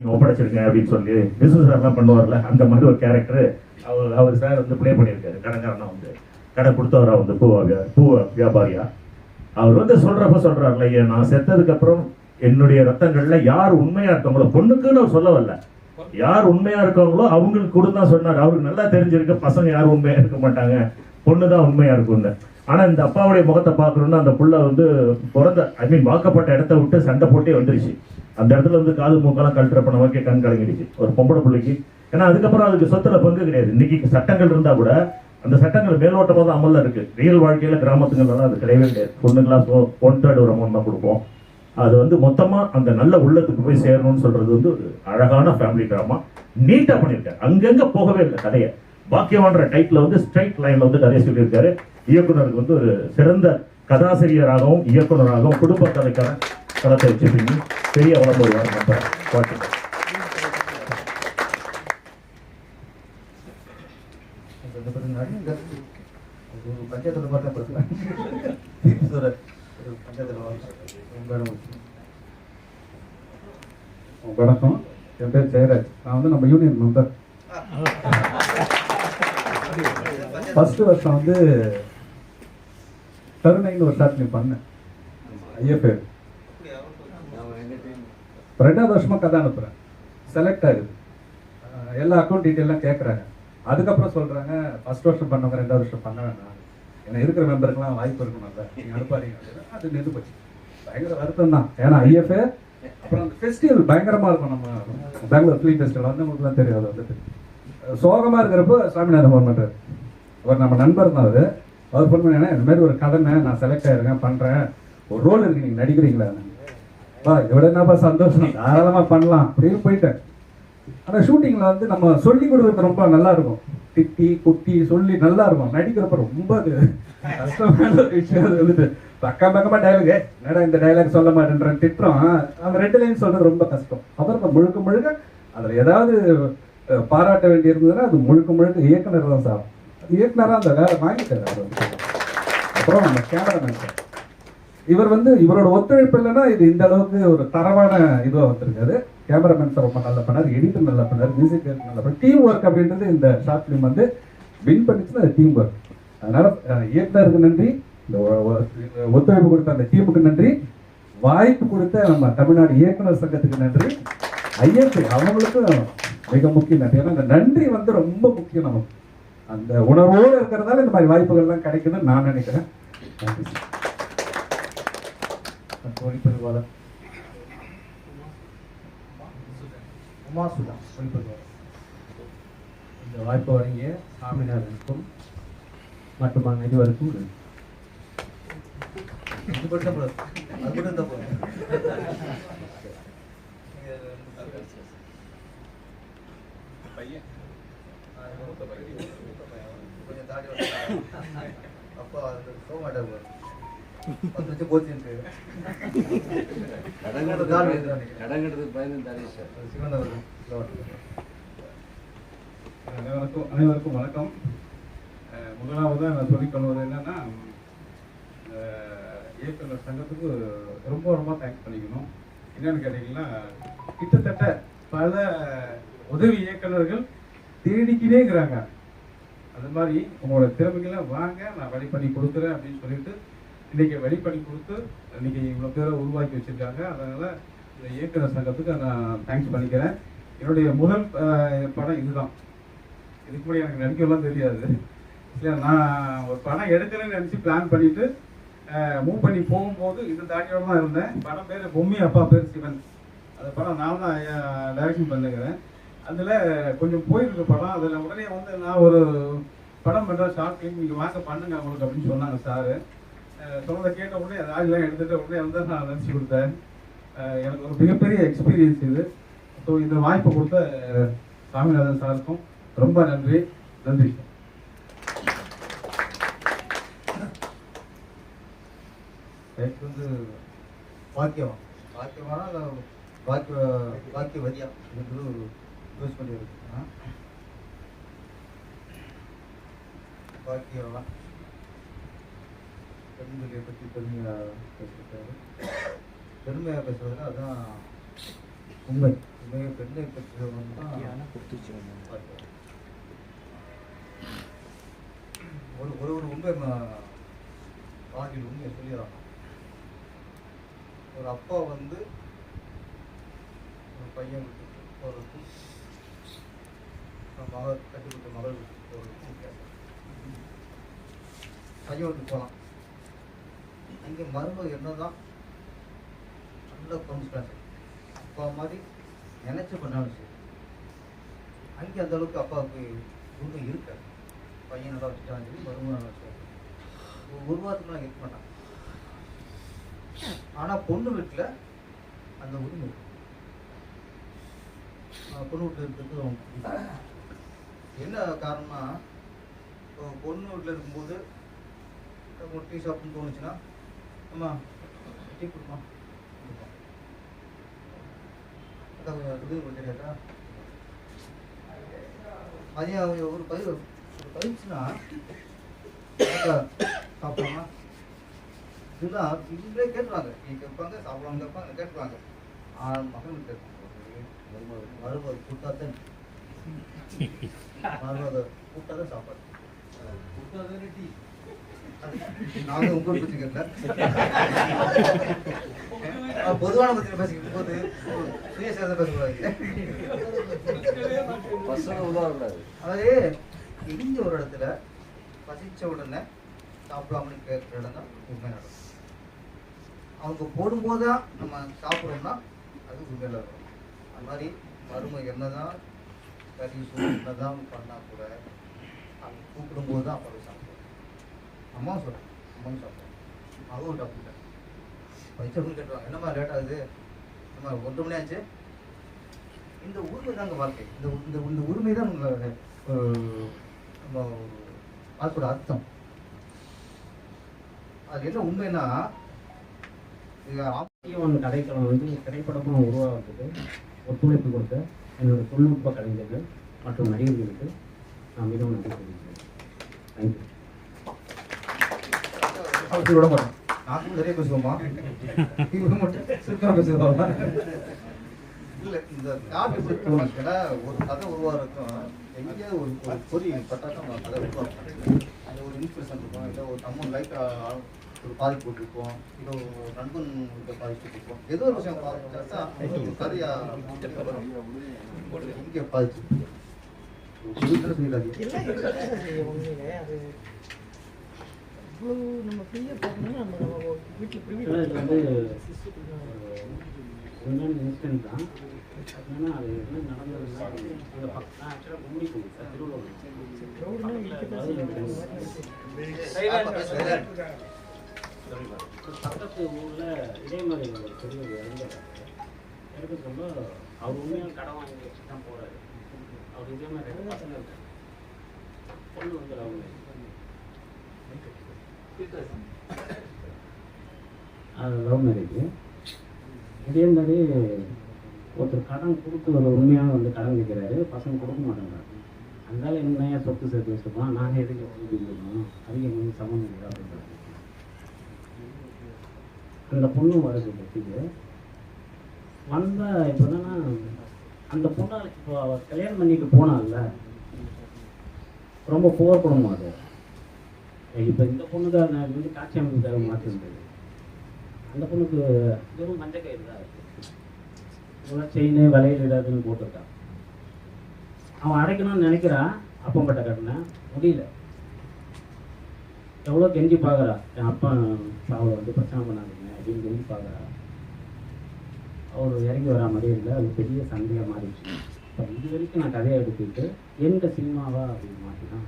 நீங்க ஒப்படைச்சிருக்கேன் அப்படின்னு சொல்லி விசு சார்லாம் பண்ணுவார்ல அந்த மாதிரி ஒரு கேரக்டர் அவர் அவர் சார் வந்து ப்ளே பண்ணியிருக்காரு. கடைக்காரனா வந்து. கடை கொடுத்தவரா வந்து பூ பூ வியாபாரியா. அவர் வந்து சொல்றப்ப சொல்றாருல ஐயா நான் செத்ததுக்கு அப்புறம் என்னுடைய ரத்தங்கள்ல யார் உண்மையா இருக்காங்களோ பொண்ணுக்குன்னு அவர் சொல்ல வரல யார் உண்மையா இருக்காங்களோ அவங்களுக்கு கூட தான் சொன்னார். அவருக்கு நல்லா தெரிஞ்சிருக்கு பசங்க யாரும் உண்மையா இருக்க மாட்டாங்க. பொண்ணு தான் உண்மையா இருக்கும்னு. ஆனா இந்த அப்பாவுடைய முகத்தை பார்க்கணும்னு அந்த புள்ள வந்து பிறந்த ஐ மீன் வாக்கப்பட்ட இடத்த விட்டு சண்டை போட்டே வந்துருச்சு. அந்த இடத்துல வந்து காது மூக்கெல்லாம் கழட்டுறப்ப நமக்கே கண் கலங்கிடுச்சு. ஒரு பொம்பளை பிள்ளைக்கு. ஏன்னா அதுக்கப்புறம் அதுக்கு சொத்துல பங்கு கிடையாது. இன்னைக்கு சட்டங்கள் இருந்தா கூட அந்த சட்டங்கள் மேலோட்டமாக தான் அமல்ல இருக்கு. ரியல் வாழ்க்கையில கிராமத்துங்கள்லாம் அது கிடையவே கிடையாது. பொண்ணுங்களாம் ஒன் தேர்ட் ஒரு அமௌண்ட் தான் கொடுப்போம். அது வந்து மொத்தமா அந்த நல்ல உள்ளத்துக்கு போய் சேரணும்னு சொல்றது வந்து ஒரு அழகான ஃபேமிலி டிராமா நீட்டா பண்ணியிருக்காரு. அங்கங்க போகவே இல்லை கதையை. பாக்கியவான்ற டைட்டில் வந்து ஸ்ட்ரைட் லைன்ல வந்து கதையை சொல்லியிருக்காரு. இயக்குனருக்கு வந்து ஒரு சிறந்த கதாசிரியராகவும் இயக்குனராகவும் குடும்ப கதைக்கான களத்தை வச்சிருப்பீங்க பெரிய வளர்ந்து வருவார் நம்புறேன் வாழ்த்துக்கள் பஞ்சாயத்தில் பார்த்தா பிரச்சனை பஞ்சாயத்தில் வணக்கம். என் பேர் ஜெயராஜ். நான் வந்து நம்ம யூனியன் மெம்பர் ஃபர்ஸ்ட் வருஷம் வந்து கருணைன்னு ஒரு ஷாட் நீ பண்ணேன் ஐஎஃப்ஏ ரெண்டாவது வருஷமாக கதை அனுப்புகிறேன் செலக்ட் ஆகுது எல்லா அக்கௌண்ட் டீட்டெயிலாம் கேட்குறாங்க அதுக்கப்புறம் சொல்கிறாங்க ஃபர்ஸ்ட் வருஷம் பண்ணவங்க ரெண்டாவது வருஷம் பண்ண வேண்டாம். ஏன்னா இருக்கிற மெம்பருக்கெலாம் வாய்ப்பு இருக்கணும்ல நீங்கள் அனுப்பாதீங்க அப்படின்னா அது நின்று போச்சு. பயங்கர வருத்தம் தான். ஏன்னா ஐஎஃப்ஏ அப்புறம் அந்த ஃபெஸ்டிவல் பயங்கரமாக இருக்கும் நம்ம பெங்களூர் ஃபிலிம் ஃபெஸ்டிவல் வந்து உங்களுக்குலாம் தெரியும் அது வந்துட்டு சோகமாக இருக்கிறப்போ சாமிநாதன் ஃபோன் பண்ணுறாரு அவர் நம்ம நண்பர் தான் அவர். அவர் ஃபோன் பண்ணி இந்த மாதிரி ஒரு கடமை நான் செலக்ட் ஆயிருக்கேன் பண்ணுறேன் ஒரு ரோல் இருக்கு நீங்கள் நடிக்கிறீங்களா? பா இவ்வளோ என்னப்பா சந்தோஷம்? தாராளமாக பண்ணலாம். அப்படின்னு போயிட்டேன். ஆனால் ஷூட்டிங்கில் வந்து நம்ம சொல்லி கொடுக்குறது ரொம்ப நல்லா இருக்கும். திட்டி குட்டி சொல்லி நல்லா இருக்கும். நடிக்கிறப்ப ரொம்ப அது கஷ்டமான ஒரு விஷயம் அது வந்துட்டு. பக்கம் பக்கமா டைலாக் என்னடா இந்த டைலாக் சொல்ல மாட்டேன்ற திட்டுறோம். அந்த ரெண்டு லைன் சொல்கிறது ரொம்ப கஷ்டம். அப்புறம் முழுக்க முழுக்க அதில் ஏதாவது பாராட்ட வேண்டி இருந்ததுன்னா அது முழுக்க முழுக்க இயக்குனர் தான் சார். இயக்குனராக அந்த வேலை வாங்கிட்டார் அப்புறம் நம்ம கேமராமேன் சார். இவர் வந்து இவரோட ஒத்துழைப்பு இல்லைன்னா இது இந்த அளவுக்கு ஒரு தரமான இதுவாக வந்திருக்காரு. கேமராமேன் சார் ரொம்ப நல்ல பண்ணார் எடிட்டர் நல்லா பண்ணார் மியூசிக் நல்ல பண்ணார். டீம் ஒர்க் அப்படின்றது இந்த ஷார்ட் ஃபிலிம் வந்து வின் பண்ணிச்சுன்னா அது டீம் ஒர்க் அதனால இயக்குனருக்கு நன்றி. இந்த ஒத்துழைப்பு கொடுத்த அந்த டீமுக்கு நன்றி. வாய்ப்பு கொடுத்த நம்ம தமிழ்நாடு இயக்குனர் சங்கத்துக்கு நன்றி. ஐஎஃப்ஐ அவங்களுக்கும் மிக முக்கிய நன்றி ஏன்னா இந்த நன்றி வந்து ரொம்ப முக்கியம் நமக்கு. அந்த உணர்வோடு இருக்கிறதால இந்த மாதிரி வாய்ப்புகள்லாம் கிடைக்குதுன்னு நான் நினைக்கிறேன். நன்றி ஒளிப்பதிவாளர் உமாசுதா. ஒளிப்பதிவாளர் இந்த வாய்ப்பு வழங்கிய சாமிநாதனுக்கும் மற்றும் அனைவருக்கும் நன்றி. இது மட்டும் தான் போதும். தான் போதும். கொஞ்சம் தாடி. அப்பா அது போக. பத்து போச்சு. அனைவருக்கும் அனைவருக்கும் வணக்கம் அஹ் முதலாவதாக நான் சொல்லிக்கொள்வது என்னன்னா அஹ் இயக்குனர் சங்கத்துக்கு ரொம்ப ரொம்ப தேங்க்ஸ் பண்ணிக்கணும் என்னன்னு கேட்டீங்கன்னா கிட்டத்தட்ட பல உதவி இயக்குனர்கள் தேடிக்கிட்டே இருக்கிறாங்க. அது மாதிரி உங்களோட திறமைகளை வாங்க நான் வழி பண்ணி கொடுக்குறேன் அப்படின்னு சொல்லிட்டு இன்னைக்கு வழி பண்ணி கொடுத்து இன்னைக்கு இவ்வளோ பேரை உருவாக்கி வச்சுருக்காங்க. அதனால் இந்த இயக்குனர் சங்கத்துக்கு நான் தேங்க்ஸ் பண்ணிக்கிறேன். என்னுடைய முதல் படம் இதுதான். இதுக்கு முன்னாடி எனக்கு நடிக்கலாம் தெரியாது. இல்லை நான் ஒரு படம் எடுக்கிறேன்னு நினச்சி பிளான் பண்ணிட்டு மூவ் பண்ணி போகும்போது இந்த தாட்டியோட தான் இருந்தேன். படம் பேர் பொம்மி அப்பா பேர் சிவன். அந்த படம் நான் தான் டைரக்ஷன் பண்ணுகிறேன் அதில் கொஞ்சம் போயிருக்கு படம். அதில் உடனே வந்து நான் ஒரு படம் பண்ணுறேன் ஷார்ட் ஃபிலிம் நீங்கள் வாங்க பண்ணுங்க அவங்களுக்கு அப்படின்னு சொன்னாங்க சாரு சொன்னதை கேட்ட உடனே அது ஆடிலாம் எடுத்துட்டு உடனே வந்து நான் நினச்சி கொடுத்தேன். எனக்கு ஒரு மிகப்பெரிய எக்ஸ்பீரியன்ஸ் இது. ஸோ இந்த வாய்ப்பு கொடுத்த சாமிநாதன் சாருக்கும் ரொம்ப நன்றி. நன்றி எனக்கு வந்து பாக்கியம் பாக்கியமான இல்லை பாக்கிய பாக்கியவதியா? என்று யூஸ் பண்ணியிருக்கேன் பாக்கியம் பெண்களை பற்றி பெருமையாக பேசியிருக்காரு. பெருமையாக பேசுறதுல அதான் உண்மை. உண்மையை பெண்ணை பெற்றவன் தான் பார்க்கிறோம். ஒரு ஒரு ஒரு உண்மை வாழ்க்கையில் உண்மையை சொல்லிடுறாங்க ஒரு அப்பா வந்து ஒரு பையன் விட்டு போகிறதுக்கும் ஒரு மகள் கட்டுப்பட்ட மகள் ஒரு போகிறதுக்கும் பையன் விட்டு போகலாம் அங்கே மருமக என்னதான்? நல்ல கவுன்சிலர் அப்பா மாதிரி நினைச்ச பண்ணாலும் சரி. அங்கே அந்த அளவுக்கு அப்பாவுக்கு உண்மை இருக்காது. பையன் நல்லா வச்சுட்டாலும் சரி மருமகன் நல்லா ஒரு ஒரு வாரத்துக்குலாம் இருக்க மாட்டான். ஆனால் பொண்ணு வீட்டில் அந்த உரிமை இருக்கு. பொண்ணு வீட்டில் இருக்கிறது அவங்க என்ன காரணம்னா இப்போ பொண்ணு வீட்டில் இருக்கும்போது ஒரு டீ ஷாப்னு தோணுச்சுன்னா அம்மா டீ கொடுமா கொஞ்சம் இது கேட்டா அதே ஒரு பதிவு ஒரு பதிவுச்சுன்னா சாப்பிடலாமா? இதுதான் இவங்களே கேட்டுருவாங்க. கேட்பாங்க சாப்பிடலாம் கேட்பாங்க கேட்டுருவாங்க. ஆனால் மகன் கேட்பாங்க மருமக கொடுத்தா தான் தான் சாப்பாடு. நாங்க உங்க பத்தி கேட்கல அஹ் பொதுவான பத்தி பேசிக்கிட்டு போது சுயசேதம் பேசக்கூடாது அதாவது இடிஞ்ச ஒரு இடத்துல பசிச்ச உடனே சாப்பிடாமனு கேட்குற இடம் தான் உண்மை நடக்கும். அவங்க போடும்போது தான் நம்ம சாப்பிட்றோம்னா அது உண்மையில இருக்கும் அது மாதிரி மருமை என்னதான் கறி சூப்பராக தான் பண்ணால் கூட அவங்க கூப்பிடும்போது தான் அப்போ சாப்பிடுவோம். அம்மா சொல்கிறேன் அம்மாவும் சாப்பிடுவோம் அதுவும் டாக்டர் பைசா கேட்டுவாங்க என்னம்மா லேட் ஆகுது? நம்ம ஒன்றரை மணி ஆச்சு. இந்த உரிமை தாங்க வாழ்க்கை. இந்த இந்த இந்த உரிமை தான் உங்களை நம்ம வாழ்க்கையோட அர்த்தம். அது என்ன உண்மைன்னா இது ஆம்- ஜீவன் வந்து திரைப்படமாக உருவாகுது. ஒத்துழைப்பு கொடுத்த என்னோட தொழில்நுட்ப கலைஞர்கள் மற்றும் நடிகர்களுக்கு நான் மிகவும் நன்றி தெரிவிக்கிறேன். தேங்க்யூ அவர் விட நிறைய பேசுவோமா? இவங்க மட்டும் சுருக்கமாக பேசுவோமா இல்ல இந்த புத்தகத்துல ஒரு கதை உருவாகிறதுக்கும் எங்கேயாவது ஒரு ஒரு பொறி நம்ம கதை உருவாக்கும் அது ஒரு இன்ஸ்பிரேஷன் இருக்கும். இல்லை ஒரு நம்ம லைக் ஒரு பாதிப்பு இருக்கும் இல்லை ஒரு நண்பன் பாதிப்பு இருக்கும் ஏதோ ஒரு விஷயம் பாதிச்சா. பாதிச்சு தான். என்னன்னா அது என்ன நடந்ததுன்னா அந்த பக்கம் ஆக்சுவலாக கும்படி போகுது சார் பக்கத்து ஊரில் இதே மாதிரி ஒரு பெரியவர் இறந்துறாரு அவர் உண்மையாக கடன் வாங்கி வச்சு தான் போகிறாரு அவர் இதே மாதிரி ரெண்டு பசங்க இருக்காங்க பொண்ணு வந்து லவ் அது லவ் மேரேஜ் இதே மாதிரி ஒருத்தர் கடன் கொடுத்து ஒரு உண்மையாக வந்து கடன் கேட்குறாரு பசங்க கொடுக்க மாட்டேங்கிறாங்க அதனால என்ன ஏன் சொத்து சேர்த்து வச்சுருக்கோம் நாங்கள் எதுக்கு உதவி இருக்கணும் அதுக்கு எங்களுக்கு சம்மந்தம் இல்லை அப்படின்றாங்க அந்த பொண்ணு வருது பத்திக்கு வந்தால் இப்போ என்னன்னா அந்த பொண்ணால் இப்போ அவர் கல்யாணம் பண்ணிட்டு போனால ரொம்ப புவர் குடும்பம் அது. இப்போ இந்த பொண்ணு தான் நான் வந்து காட்சி அமைப்பு தேவை மாற்றிருந்தது அந்த பொண்ணுக்கு வெறும் மஞ்சள் கயிறு தான் இருக்கு. செயின் வளையல் இடாதுன்னு போட்டிருக்கான் அவன் அடைக்கணும்னு நினைக்கிறான் அப்பம்பட்ட கட்டின. முடியல. எவ்வளோ கெஞ்சி பார்க்குறா என் அப்பா அவளை வந்து பிரச்சனை பண்ணாதீங்க. அப்படின்னு அவர் இறங்கி வரா மாதிரி இல்லை. அது பெரிய சண்டையாக மாறிடுச்சு. இப்போ இது வரைக்கும் நான் கதையை எடுத்துக்கிட்டு எந்த சினிமாவா அப்படின்னு மாற்றினா